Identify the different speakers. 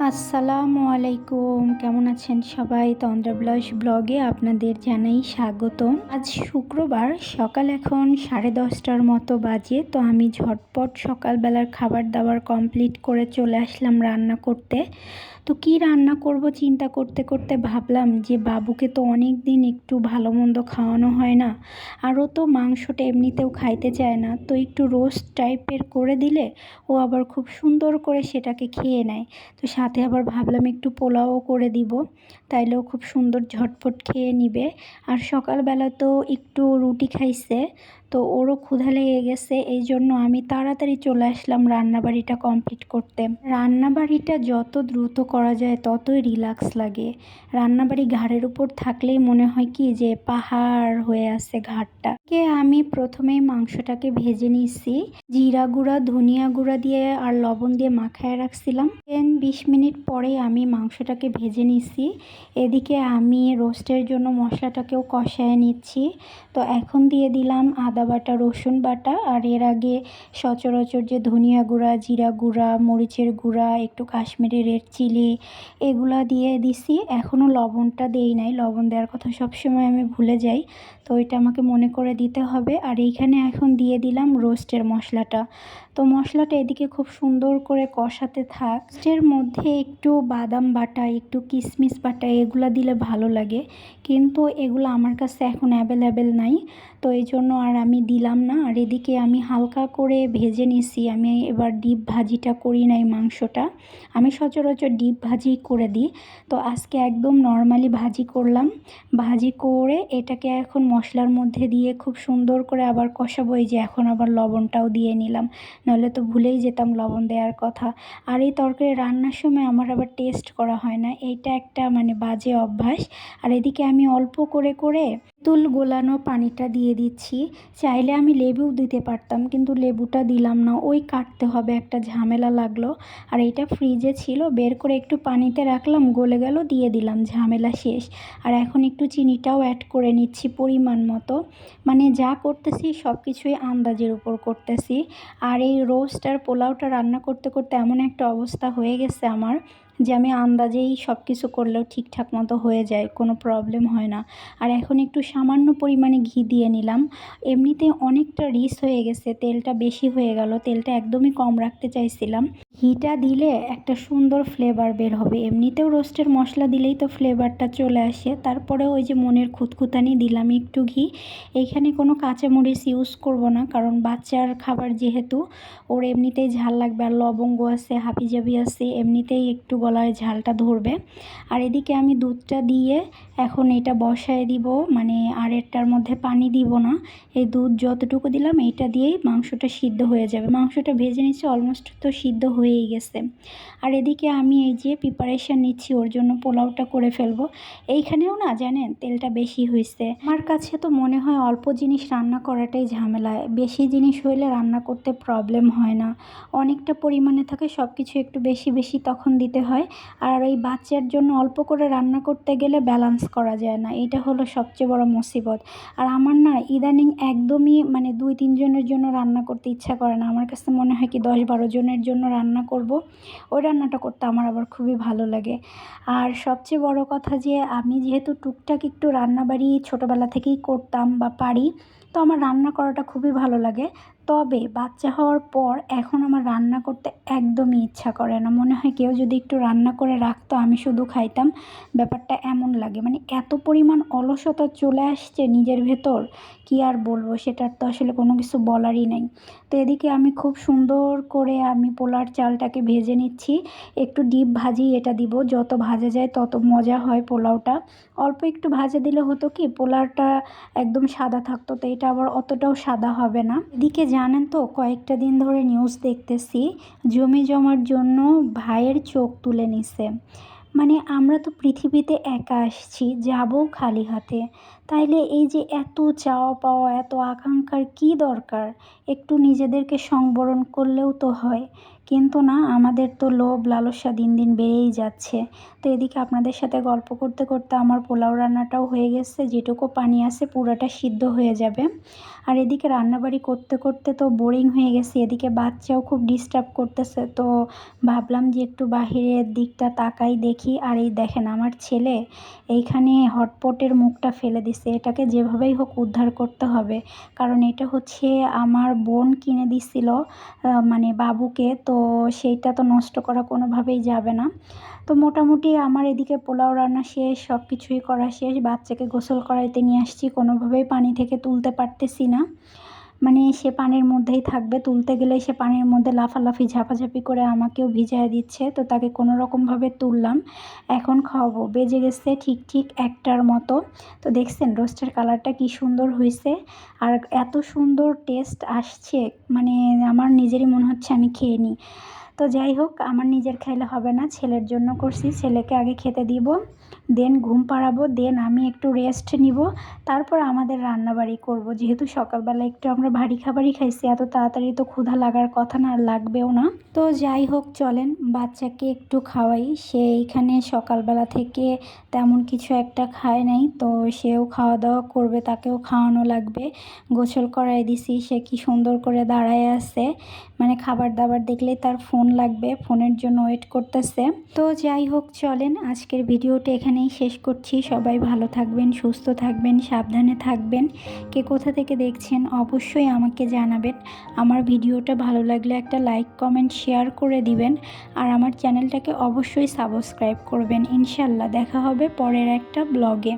Speaker 1: আসসালামু আলাইকুম। কেমন আছেন সবাই? তন্দ্রা ব্লাস ব্লগে আপনাদের জানাই স্বাগতম। আজ শুক্রবার, সকাল এখন সাড়ে দশটার মতো বাজে, তো আমি ঝটপট সকালবেলার খাবার দাবার কমপ্লিট করে চলে আসলাম রান্না করতে। তো কি রান্না করব চিন্তা করতে করতে ভাবলাম যে বাবুকে তো অনেক দিন একটু ভালো মন্দ খাওয়ানো হয় না আরও তো মাংসটা এমনিতেও খাইতে চায় না। তো একটু রোস্ট টাইপের করে দিলে ও আবার খুব সুন্দর করে সেটাকে খেয়ে নেয়। তো সাথে আবার ভাবলাম একটু পোলাও করে দিব, তাইলেও খুব সুন্দর ঝটপট খেয়ে নিবে। আর সকালবেলা তো একটু রুটি খাইছে, তো ওরও ক্ষুধা লেগে গেছে এই জন্য আমি তাড়াতাড়ি চলে আসলাম রান্নাবাড়িটা কমপ্লিট করতে। রান্নাবাড়িটা যত দ্রুত করা যায় ততই রিল্যাক্স লাগে। রান্নাবাড়ি ঘাড়ের উপর থাকলেই মনে হয় কি যে পাহাড় হয়ে আছে ঘাটটা। কে আমি প্রথমেই মাংসটাকে ভেজে নিছি, জিরা গুঁড়া, ধনিয়া গুঁড়া দিয়ে আর লবণ দিয়ে মাখায় রাখছিলাম। দেন বিশ পরে আমি মাংসটাকে ভেজে নিছি এদিকে আমি রোস্টের জন্য মশলাটাকেও কষায় নিচ্ছি। তো এখন দিয়ে দিলাম আদা বাটা, রসুন বাটা, আর এর আগে সচরাচর যে ধনিয়া গুঁড়া, জিরা গুঁড়া, মরিচের গুঁড়া, একটু কাশ্মীরি রেড চিলি এগুলা দিয়ে দিছি। এখনও লবণটা দেই নাই, লবণ দেওয়ার কথা সবসময় আমি ভুলে যাই। তো এটা আমাকে মনে করে দিতে হবে। আর এইখানে এখন দিয়ে দিলাম রোস্টের মশলাটা। তো মশলাটা এদিকে খুব সুন্দর করে কষাতে থাক। এর মধ্যে একটু বাদাম বাটা, একটু কিশমিশ বাটা এগুলা দিলে ভালো লাগে। কিন্তু এগুলো আমার কাছে এখন অ্যাভেলেবেল নাই। তো এই জন্য আর আমি দিলাম না। আর এদিকে আমি হালকা করে ভেজে নিছি। আমি এবার ডিপ ভাজিটা করি নাই মাংসটা। আমি সচরাচর ডিপ ভাজি করে দিই। তো আজকে একদম নর্মালি ভাজি করলাম। ভাজি করে এটাকে এখন মশলার মধ্যে দিয়ে খুব সুন্দর করে আবার কষাবো। এই যে এখন আবার লবণটাও দিয়ে নিলাম। নাহলে তো ভুলেই যেতাম লবণ দেওয়ার কথা। আর এই তরকারি রান্নার সময় আমার আবার টেস্ট করা হয় না। এইটা একটা মানে বাজে অভ্যাস। আর এদিকে আমি অল্প করে করে তুল গোলানো পানিটা দিয়ে দিচ্ছি। চাইলে আমি লেবুও দিতে পারতাম, কিন্তু লেবুটা দিলাম না। ওই কাটতে হবে, একটা ঝামেলা লাগল। আর এটা ফ্রিজে ছিল, বের করে একটু পানিতে রাখলাম, গলে গেল, দিয়ে দিলাম, ঝামেলা শেষ। আর এখন একটু চিনিটাও অ্যাড করে নিচ্ছি পরিমাণ মতো। মানে যা করতেছি সব কিছুই আন্দাজের উপর করতেছি। আর এই রোস্ট আর পোলাওটা রান্না করতে করতে এমন একটা অবস্থা হয়ে গেছে আমার। যে আমি আন্দাজেই সব কিছু করলেও ঠিকঠাক মতো হয়ে যায়, কোনো প্রবলেম হয় না। আর এখন একটু সামান্য পরিমাণে ঘি দিয়ে নিলাম। এমনিতে অনেকটা রিস হয়ে গেছে, তেলটা বেশি হয়ে গেল, তেলটা একদমই কম রাখতে চাইছিলাম। ঘিটা দিলে একটা সুন্দর ফ্লেভার বের হবে। এমনিতেও রোস্টের মশলা দিলেই তো ফ্লেভারটা চলে আসে। তারপরে ওই যে মনের খুঁতখুতানি দিলাম একটু ঘি। এইখানে কোনো কাঁচামরিচ ইউজ করব না, কারণ বাচ্চার খাবার যেহেতু, ওর এমনিতেই ঝাল লাগবে। আর লবঙ্গ আছে, হাবিজাবি আছে, এমনিতেই একটু গলায় ঝালটা ধরবে। আর এদিকে আমি দুধটা দিয়ে এখন এটা বসায় দিব মানে আর এটার মধ্যে পানি দিব না। এই দুধ যতটুকু দিলাম, এইটা দিয়েই মাংসটা সিদ্ধ হয়ে যাবে। মাংসটা ভেজে নিচ্ছে অলমোস্ট তো সিদ্ধ হয়েই গেছে। আর এদিকে আমি এই যে প্রিপারেশান নিচ্ছি, ওর জন্য পোলাওটা করে ফেলব। এইখানেও না জানেন, তেলটা বেশি হয়েছে। আমার কাছে তো মনে হয় অল্প জিনিস রান্না করাটাই ঝামেলা। বেশি জিনিস হইলে রান্না করতে প্রবলেম হয় না। অনেকটা পরিমাণে থাকে সব কিছু একটু বেশি বেশি তখন দিতে হয়। আর এই বাচ্চার জন্য অল্প করে রান্না করতে গেলে ব্যালেন্স করা যায় না। এটা হলো সবচেয়ে বড় মুসিবত। আর আমার না ইদানিং একদমই মানে দুই তিনজনের জন্য রান্না করতে ইচ্ছা করে না। আমার কাছে মনে হয় কি দশ বারো জনের জন্য রান্না করব। ওই রান্নাটা করতে আমার আবার খুবই ভালো লাগে। আর সবচেয়ে বড় কথা যে, আমি যেহেতু টুকটাক একটু রান্নাবাড়ি ছোটোবেলা থেকেই করতাম বা পারি, তো আমার রান্না করাটা খুবই ভালো লাগে। তবে বাচ্চা হওয়ার পর এখন আমার রান্না করতে একদমই ইচ্ছা করে না। মনে হয় কেউ যদি একটু রান্না করে রাখতো, আমি শুধু খাইতাম। ব্যাপারটা এমন লাগে। মানে এত পরিমাণ অলসতা চলে আসছে নিজের ভেতর কি আর বলব, সেটার তো আসলে কোনো কিছু বলারই নেই। তো এদিকে আমি খুব সুন্দর করে আমি পোলার চালটাকে ভেজে নিচ্ছি। একটু ডিপ ভাজি এটা দিব। যত ভাজা যায় তত মজা হয় পোলাওটা। অল্প একটু ভাজা দিলে হতো কি, পোলাওটা একদম সাদা থাকতো, তো এটা আবার অতটাও সাদা হবে না। এদিকে জানেন তো, কয়েকটা দিন ধরে নিউজ দেখতেছি, জমি জমার জন্য ভাইয়ের চোখ তুলে নিছে। মানে আমরা তো পৃথিবীতে একা আসছি, যাব খালি হাতে। তাইলে এই যে এত চাওয়া পাওয়া, এত আকাঙ্ক্ষার কী দরকার? একটু নিজেদেরকে সংবরণ করলেও তো হয়। কিন্তু না, আমাদের তো লোভ, লালসা দিন দিন বেড়েই যাচ্ছে। তো এদিকে আপনাদের সাথে গল্প করতে করতে আমার পোলাও রান্নাটাও হয়ে গেছে, যেটুকু পানি আছে পুরোটা সিদ্ধ হয়ে যাবে। আর এদিকে রান্নাবাড়ি করতে করতে তো বোরিং হয়ে গেছে, এদিকে বাচ্চাও খুব ডিস্টার্ব করতেছে। তো ভাবলাম যে একটু বাহিরের দিকটা তাকাই দেখি, আর এই দেখেন আমার ছেলে এইখানে হটপটের মুখটা ফেলে দিছে। এটাকে যেভাবেই হোক উদ্ধার করতে হবে। কারণ এটা হচ্ছে আমার বোন কিনে দিছিল মানে বাবুকে। তো সেইটা তো নষ্ট করা কোনোভাবেই যাবে না। তো মোটামুটি আমার এদিকে পোলাও রান্না শেষ সব কিছুই করা শেষ, বাচ্চাকে গোসল করাইতে নিয়ে আসছি, কোনোভাবেই পানি থেকে তুলতে পারতেছি না। মানে সে পানির মধ্যেই থাকবে। তুলতে গেলে সে পানির মধ্যে লাফালাফি, ঝাপাঝাপি করে আমাকেও ভিজায় দিচ্ছে। তো তাকে কোনো রকমভাবে তুললাম। এখন খাওয়াবো। বেজে গেছে ঠিক ঠিক একটার মতো। তো দেখছেন রোস্টের কালারটা কি সুন্দর হয়েছে। আর এত সুন্দর টেস্ট আসছে। মানে আমার নিজেরই মনে হচ্ছে আমি খেয়ে নিই। তো যাই হোক, আমার নিজের খাইলে হবে না, ছেলের জন্য করছি। ছেলেকে আগে খেতে দিব, দেন ঘুম পাড়াবো, দেন আমি একটু রেস্ট নিব, তারপর আমাদের রান্নাবাড়ি করব। যেহেতু সকালবেলা একটু আমরা ভারী খাবারই খাইছি, এত তাড়াতাড়ি তো ক্ষুধা লাগার কথা না, আর লাগবেও না। তো যাই হোক, চলেন, বাচ্চাকে একটু খাওয়াই। সে এইখানে সকালবেলা থেকে তেমন কিছু একটা খায় নাই, তো সেও খাওয়া দাওয়া করবে, তাকেও খাওয়ানো লাগবে। গোসল করাই দিছি, সে কি সুন্দর করে দাঁড়ায় আছে। মানে খাবার দাবার দেখলেই তার ফোন লাগবে ফোনের জন্য ওয়েট করতেছে। তো যাই হোক, চলেন আজকের ভিডিওটা এখানেই শেষ করছি। সবাই ভালো থাকবেন, সুস্থ থাকবেন, সাবধানে থাকবেন। কে কোথা থেকে দেখছেন অবশ্যই আমাকে জানাবেন। আমার ভিডিওটা ভালো লাগলে একটা লাইক, কমেন্ট, শেয়ার করে দিবেন। আর আমার চ্যানেলটাকে অবশ্যই সাবস্ক্রাইব করবেন। ইনশাল্লাহ দেখা হবে পরের একটা ব্লগে।